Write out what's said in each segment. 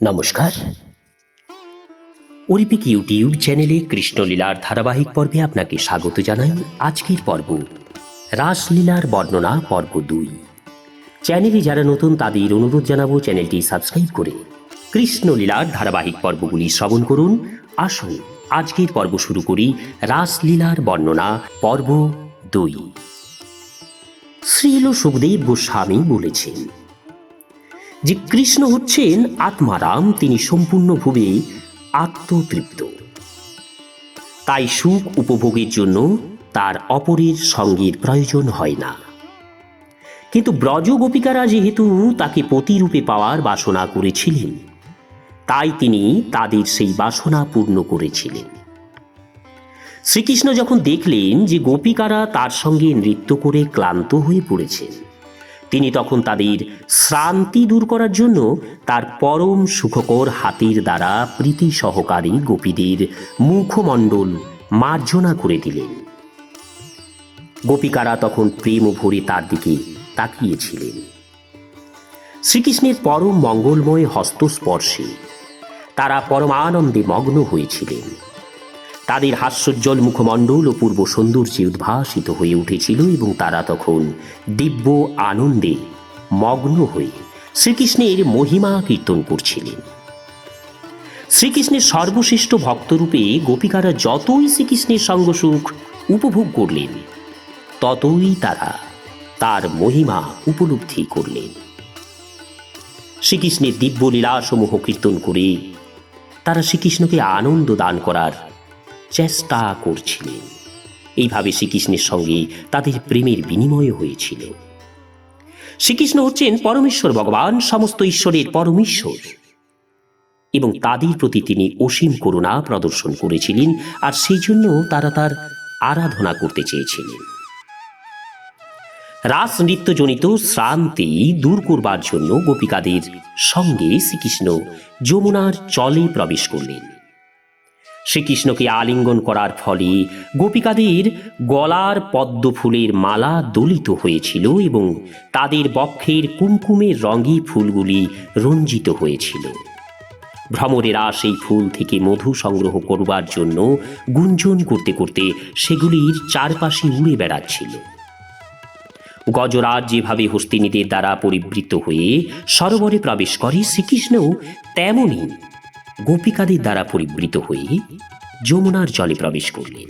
নমস্কার। অরিপিক ইউটিউব চ্যানেলে কৃষ্ণলীলার ধারাবাহিক পর্বে আপনাকে স্বাগত জানাই আজকের পর্ব রাসলীলার বর্ণনা, পর্ব দুই। চ্যানেলে যারা নতুন তাদের অনুরোধ জানাব চ্যানেলটি সাবস্ক্রাইব করে কৃষ্ণলীলার ধারাবাহিক পর্বগুলি শ্রবণ করুন। আসুন, আজকের পর্ব শুরু করি রাসলীলার বর্ণনা, পর্ব দুই। শ্রীল সুখদেব গোস্বামী বলেছেন যে কৃষ্ণ হচ্ছেন আত্মারাম, তিনি সম্পূর্ণভাবে আত্মতৃপ্ত। তাই সুখ উপভোগের জন্য তার অপরের সঙ্গের প্রয়োজন হয় না। কিন্তু ব্রজ গোপিকারা যেহেতু তাকে পতিরূপে পাওয়ার বাসনা করেছিলেন, তাই তিনি তাদের সেই বাসনা পূর্ণ করেছিলেন। শ্রীকৃষ্ণ যখন দেখলেন যে গোপিকারা তার সঙ্গে নৃত্য করে ক্লান্ত হয়ে পড়েছেন তিনি তখন তাদের শ্রান্তি দূর করার জন্য তার পরম সুখকর হাতের দ্বারা প্রীতি সহকারী গোপীদের মুখমণ্ডল মার্জনা করে দিলেন। গোপিকারা তখন প্রেম ভরে তার দিকে তাকিয়েছিলেন। শ্রীকৃষ্ণের পরম মঙ্গলময় হস্তস্পর্শে তারা পরমানন্দে মগ্ন হয়েছিলেন। তাদের হাস্যোজ্জ্বল মুখমণ্ডল ও পূর্ব সৌন্দর্যে উদ্ভাসিত হয়ে উঠেছিল এবং তারা তখন দিব্য আনন্দে মগ্ন হয়ে শ্রীকৃষ্ণের মহিমা কীর্তন করছিলেন। শ্রীকৃষ্ণের সর্বশ্রেষ্ঠ ভক্তরূপে গোপিকারা যতই শ্রীকৃষ্ণের সঙ্গ সুখ উপভোগ করলেন, ততই তারা তার মহিমা উপলব্ধি করলেন। শ্রীকৃষ্ণের দিব্য লীলাসমূহ কীর্তন করে তারা শ্রীকৃষ্ণকে আনন্দ দান করার চেষ্টা করছিলেন। এইভাবে শ্রীকৃষ্ণের সঙ্গে তাদের প্রেমের বিনিময় হয়েছিল। শ্রীকৃষ্ণ হচ্ছেন পরমেশ্বর ভগবান, সমস্ত ঈশ্বরের পরমেশ্বর। এবং তাদের প্রতি তিনি অসীম করুণা প্রদর্শন করেছিলেন, আর সেই জন্য তারা তার আরাধনা করতে চেয়েছিলেন। রাস নৃত্যজনিত শ্রান্তি দূর করবার জন্য গোপিকাদের সঙ্গে শ্রীকৃষ্ণ যমুনার চলে প্রবেশ করলেন। শ্রীকৃষ্ণকে আলিঙ্গন করার ফলে গোপিকাদের গলার পদ্ম ফুলের মালা দলিত হয়েছিল এবং তাদের বক্ষের কুমকুমের রঙি ফুলগুলি রঞ্জিত হয়েছিল। ভ্রমরেরা সেই ফুল থেকে মধু সংগ্রহ করবার জন্য গুঞ্জন করতে করতে সেগুলির চারপাশে উড়ে বেড়াচ্ছিল। গজরাজ যেভাবে হস্তিনীদের দ্বারা পরিবৃত হয়ে সরোবরে প্রবেশ করে, শ্রীকৃষ্ণও তেমনই গোপিকাদের দ্বারা পরিবৃত হয়ে যমুনার জলে প্রবেশ করলেন।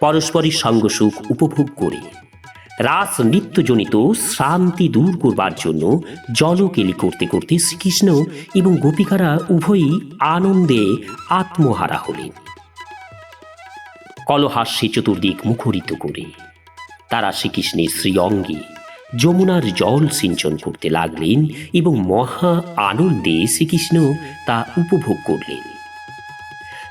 পরস্পরের সঙ্গ সুখ উপভোগ করে রাস নৃত্যজনিত শ্রান্তি দূর করবার জন্য জলকেলি করতে করতে শ্রীকৃষ্ণ এবং গোপিকারা উভয়ই আনন্দে আত্মহারা হলেন। কলহাস্যে চতুর্দিক মুখরিত করে তারা শ্রীকৃষ্ণের শ্রী অঙ্গে যমুনার জল সিঞ্চন করতে লাগলেন এবং মহা আনন্দে শ্রীকৃষ্ণ তা উপভোগ করলেন।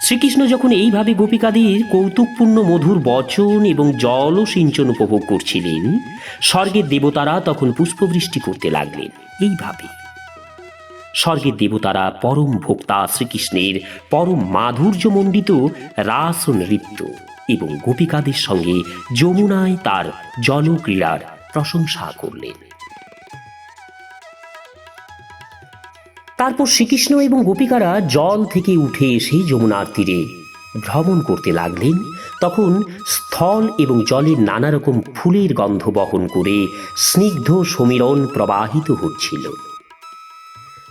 শ্রীকৃষ্ণ যখন এইভাবে গোপিকাদের কৌতুকপূর্ণ মধুর বচন এবং জল সিঞ্চন উপভোগ করছিলেন, স্বর্গের দেবতারা তখন পুষ্পবৃষ্টি করতে লাগলেন এইভাবে। স্বর্গের দেবতারা পরম ভোক্তা শ্রীকৃষ্ণের পরম মাধুর্যমণ্ডিত রাস নৃত্য এবং গোপিকাদের সঙ্গে যমুনায় তার জলক্রীড়ার প্রশংসা করলেন তারপর শ্রীকৃষ্ণ এবং গোপিকারা জল থেকে উঠে এসে যমুনার তীরে ভ্রমণ করতে লাগলেন। তখন স্থল এবং জলের নানা রকম ফুলের গন্ধ বহন করে স্নিগ্ধ সমীরণ প্রবাহিত হচ্ছিল।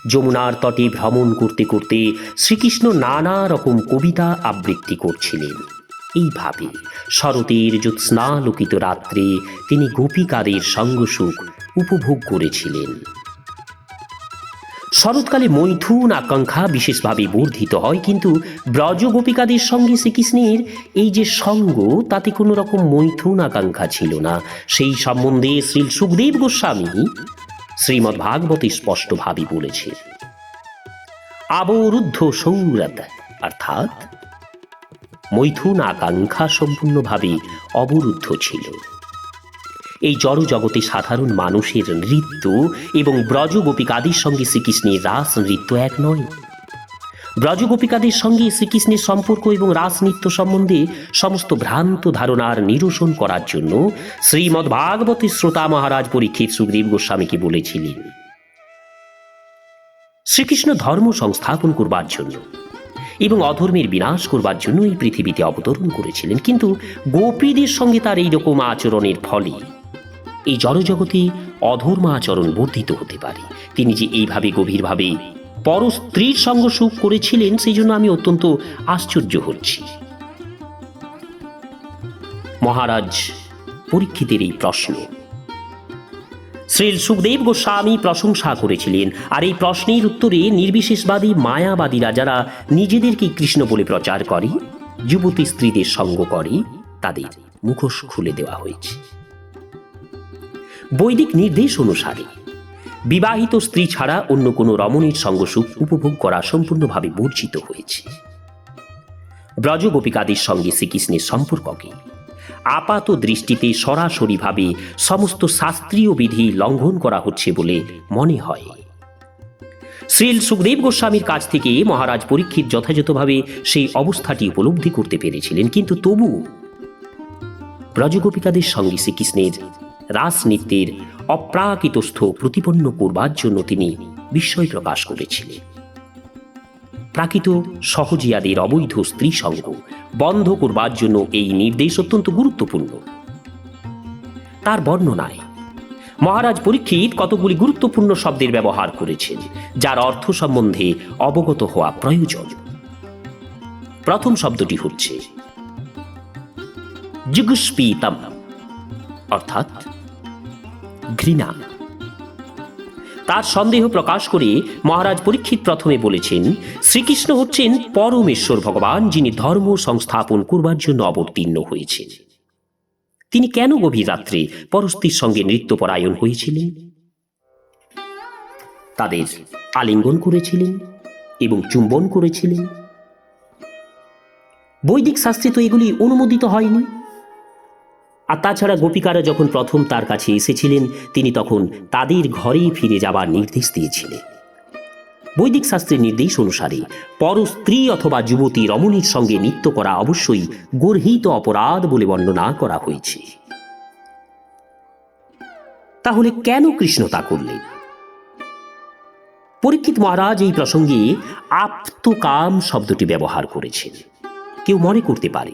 যমুনার তটে ভ্রমণ করতে করতে শ্রীকৃষ্ণ নানা রকম কবিতা আবৃত্তি করছিলেন। এইভাবে শরতের জ্যোৎস্নালোকিত রাত্রে তিনি গোপিকাদের সঙ্গসুখ উপভোগ করেছিলেন। শরৎকালে মৈথুন আকাঙ্ক্ষা বিশেষভাবে বর্ধিত হয়, কিন্তু ব্রজ গোপিকাদের সঙ্গে শ্রীকৃষ্ণের এই যে সঙ্গ, তাতে কোনো রকম মৈথুন আকাঙ্ক্ষা ছিল না। সেই সম্বন্ধে শ্রী সুখদেব গোস্বামী শ্রীমদ্ ভাগবতে স্পষ্টভাবে বলেছে আবরুদ্ধ সৌরত অর্থাৎ মৈথুন আকাঙ্ক্ষা সম্পূর্ণভাবে অবরুদ্ধ ছিল। এই জড় জগতে সাধারণ মানুষের নৃত্য এবং ব্রজ গোপিকাদের সঙ্গে শ্রীকৃষ্ণের রাস নৃত্য এক নয়। ব্রজ গোপিকাদের সঙ্গে শ্রীকৃষ্ণের সম্পর্ক এবং রাস নৃত্য সম্বন্ধে সমস্ত ভ্রান্ত ধারণার নিরসন করার জন্য শ্রীমদ্ ভাগবতী শ্রোতা মহারাজ পরীক্ষিত সুখদেব গোস্বামীকে বলেছিলেন, শ্রীকৃষ্ণ ধর্ম সংস্থাপন করবার জন্য এবং অধর্মের বিনাশ করবার জন্য এই পৃথিবীতে অবতরণ করেছিলেন। কিন্তু গোপীদের সঙ্গে তার এইরকম আচরণের ফলে এই জড়জগতে অধর্ম আচরণ বর্ধিত হতে পারে। তিনি যে এইভাবে গভীরভাবে পর স্ত্রীর সঙ্গ সুখ করেছিলেন, সেই জন্য আমি অত্যন্ত আশ্চর্য হচ্ছি। মহারাজ, পরীক্ষিতের এই প্রশ্ন শ্রী সুখদেব গোস্বামী প্রশংসা করেছিলেন। আর এই প্রশ্নের উত্তরে নির্বিশেষবাদী মায়াবাদীরা যারা নিজেদেরকে কৃষ্ণ বলে প্রচার করে, যুবতী স্ত্রীদের সঙ্গ করে, তাদের মুখোশ খুলে দেওয়া হয়েছে। বৈদিক নির্দেশ অনুসারে, বিবাহিত স্ত্রী ছাড়া অন্য কোনো রমণীর সঙ্গ সুখ উপভোগ করা সম্পূর্ণভাবে বর্জিত হয়েছে। ব্রজ গোপিকাদের সঙ্গে শ্রীকৃষ্ণের সম্পর্ককে আপাত দৃষ্টিতে সরাসরিভাবে সমস্ত শাস্ত্রীয় বিধি লঙ্ঘন করা হচ্ছে বলে মনে হয়। শ্রীল সুখদেব গোস্বামীর কাছ থেকে মহারাজ পরীক্ষিত যথাযথভাবে সেই অবস্থাটি উপলব্ধি করতে পেরেছিলেন, কিন্তু তবু ব্রজগোপিকাদের সঙ্গে শ্রীকৃষ্ণের রাসনৃত্যের অপ্রাকৃতস্থ প্রতিপন্ন করবার জন্য তিনি বিস্ময় প্রকাশ করেছিলেন। প্রাকৃত সহজিয়াদের অবৈধ স্ত্রী সঙ্গ বন্ধ করবার জন্য এই নির্দেশ অত্যন্ত গুরুত্বপূর্ণ। তার বর্ণনায়, মহারাজ পরীক্ষিত কতগুলি গুরুত্বপূর্ণ শব্দের ব্যবহার করেছেন, যার অর্থ সম্বন্ধে অবগত হওয়া প্রয়োজন। প্রথম শব্দটি হচ্ছে যুগুষ্পীতম অর্থাৎ ঘৃণা। তার সন্দেহ প্রকাশ করে মহারাজ পরীক্ষিত প্রথমে বলেছেন, শ্রীকৃষ্ণ হচ্ছেন পরমেশ্বর ভগবান যিনি ধর্ম সংস্থাপন করবার জন্য অবতীর্ণ হয়েছেন। তিনি কেন গভীর রাত্রে পরস্তির সঙ্গে নৃত্যপরায়ণ হয়েছিলেন? তাদের আলিঙ্গন করেছিলেন এবং চুম্বন করেছিলেন। বৈদিক শাস্ত্রে তো এগুলি অনুমোদিত হয়নি। আর তাছাড়া গোপিকারা যখন প্রথম তার কাছে এসেছিলেন, তিনি তখন তাদের ঘরেই ফিরে যাবার নির্দেশ দিয়েছিলেন। বৈদিক শাস্ত্রের নির্দেশ অনুসারে পর স্ত্রী অথবা যুবতী রমণীর সঙ্গে নৃত্য করা অবশ্যই গর্হিত অপরাধ বলে বর্ণনা করা হয়েছে। তাহলে কেন কৃষ্ণ তা করলেন? পরীক্ষিত মহারাজ এই প্রসঙ্গে আপ্তকাম শব্দটি ব্যবহার করেছেন। কেউ মনে করতে পারে।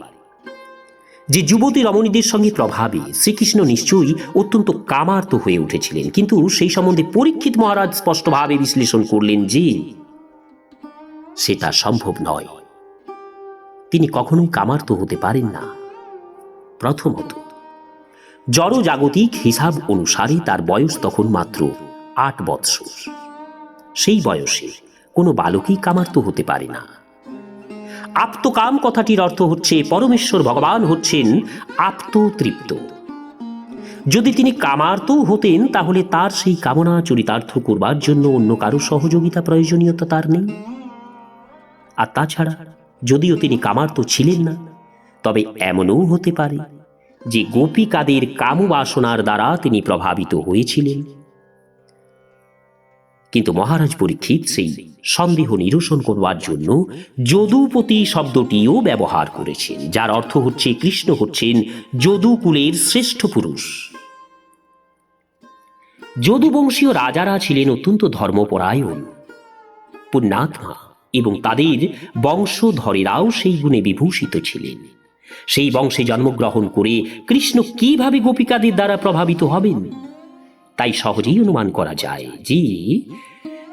যে যুবতী রমণীদের সঙ্গে প্রভাবে শ্রীকৃষ্ণ নিশ্চয়ই অত্যন্ত কামার্ত হয়ে উঠেছিলেন। কিন্তু সেই সম্বন্ধে পরীক্ষিত মহারাজ স্পষ্টভাবে বিশ্লেষণ করলেন যে, সেটা সম্ভব নয়। তিনি কখনোই কামার্ত হতে পারেন না। প্রথমত, জড়জাগতিক হিসাব অনুসারে তার বয়স তখন মাত্র আট বৎসর। সেই বয়সে কোনো বালকই কামার্ত হতে পারে না। আপ্তকাম কথাটির অর্থ হচ্ছে পরমেশ্বর ভগবান হচ্ছেন আপ্ততৃপ্ত যদি তিনি কামার্ত হতেন, তাহলে তার সেই কামনা চরিতার্থ করবার জন্য অন্য কারও সহযোগিতা প্রয়োজনীয়তা তার নেই। আর তাছাড়া, যদিও তিনি কামার্ত ছিলেন না, তবে এমনও হতে পারে যে গোপিকাদের কামবাসনার দ্বারা তিনি প্রভাবিত হয়েছিলেন। কিন্তু মহারাজ পরীক্ষিত সেই সন্দেহ নিরসন করবার জন্য যদুপতি শব্দটিও ব্যবহার করেছেন, যার অর্থ হচ্ছে, কৃষ্ণ হচ্ছেন যদুকুলের শ্রেষ্ঠ পুরুষ। যদুবংশীয় রাজারা ছিলেন অত্যন্ত ধর্মপরায়ণ, পুণ্যাত্মা, এবং তাদের বংশধরেরাও সেই গুণে বিভূষিত ছিলেন। সেই বংশে জন্মগ্রহণ করে কৃষ্ণ কীভাবে গোপিকাদের দ্বারা প্রভাবিত হবেন? তাই সহজেই অনুমান করা যায় যে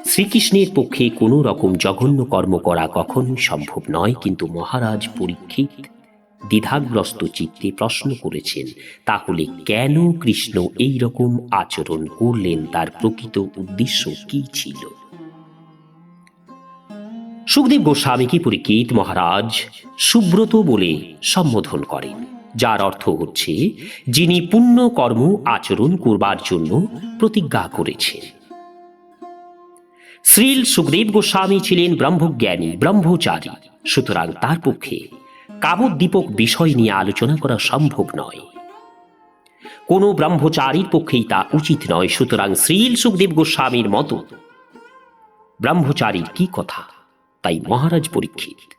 শ্রীকৃষ্ণের পক্ষে কোনো রকম জঘন্য কর্ম করা কখনোই সম্ভব নয়, কিন্তু মহারাজ পরীক্ষিত, দ্বিধাগ্রস্ত চিত্তে প্রশ্ন করেছেন, তাহলে কেন কৃষ্ণ এই রকম আচরণ করলেন, তার প্রকৃত উদ্দেশ্য কি ছিল? সুখদেব গোস্বামীকে পরীক্ষিত মহারাজ সুব্রত বলে সম্বোধন করেন, যার অর্থ হচ্ছে, যিনি পুণ্য কর্ম আচরণ করবার জন্য প্রতিজ্ঞা করেছেন। শ্রীল সুখদেব গোস্বামী ছিলেন ব্রহ্মজ্ঞানী, ব্রহ্মচারী। সুতরাং তার পক্ষে কামোদ্দীপক বিষয় নিয়ে আলোচনা করা সম্ভব নয়। কোনো ব্রহ্মচারীর পক্ষেই তা উচিত নয়। সুতরাং শ্রীল সুখদেব গোস্বামীর মতো, ব্রহ্মচারীর কি কথা? তাই মহারাজ পরীক্ষিত।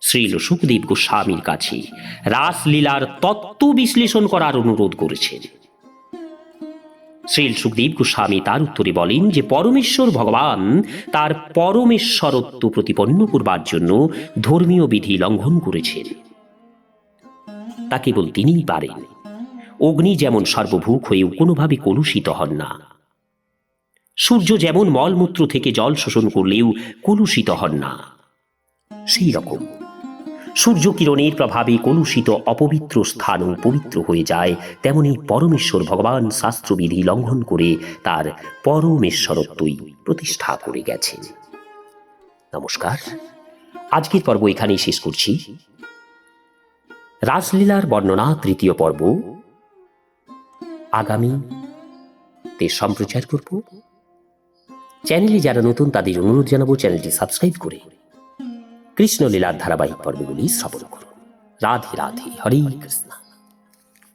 শ্রীল সুখদেব গোস্বামীর কাছে রাসলীলার তত্ত্ব বিশ্লেষণ করার অনুরোধ করেছেন। শ্রীল সুখদেব গোস্বামী তার উত্তরে বলেন যে পরমেশ্বর ভগবান তার পরমেশ্বরত্ব প্রতিপন্ন করবার জন্য ধর্মীয় বিধি লঙ্ঘন করেছেন। তা কেবল তিনিই পারেন। অগ্নি যেমন সর্বভূক হয়েও কোনোভাবে কলুষিত হন না। সূর্য যেমন মলমূত্র থেকে জল শোষণ করলেও কলুষিত হন না। সেই রকম। সূর্য কিরণের প্রভাবে কলুষিত অপবিত্র স্থানও পবিত্র হয়ে যায়, তেমনি পরমেশ্বর ভগবান শাস্ত্রবিধি লঙ্ঘন করে তার পরমেশ্বরত্বই প্রতিষ্ঠা করে গেছেন নমস্কার। আজকের পর্ব এখানেই শেষ করছি। রাসলীলার বর্ণনা তৃতীয় পর্ব। আগামী তে সম্প্রচার করব। চ্যানেলে যারা নতুন তাদের অনুরোধ জানাব, চ্যানেলটি সাবস্ক্রাইব করে কৃষ্ণলীলার ধারাবাহিক পর্বগুলি শ্রবণ করুন। রাধে রাধে হরে কৃষ্ণ।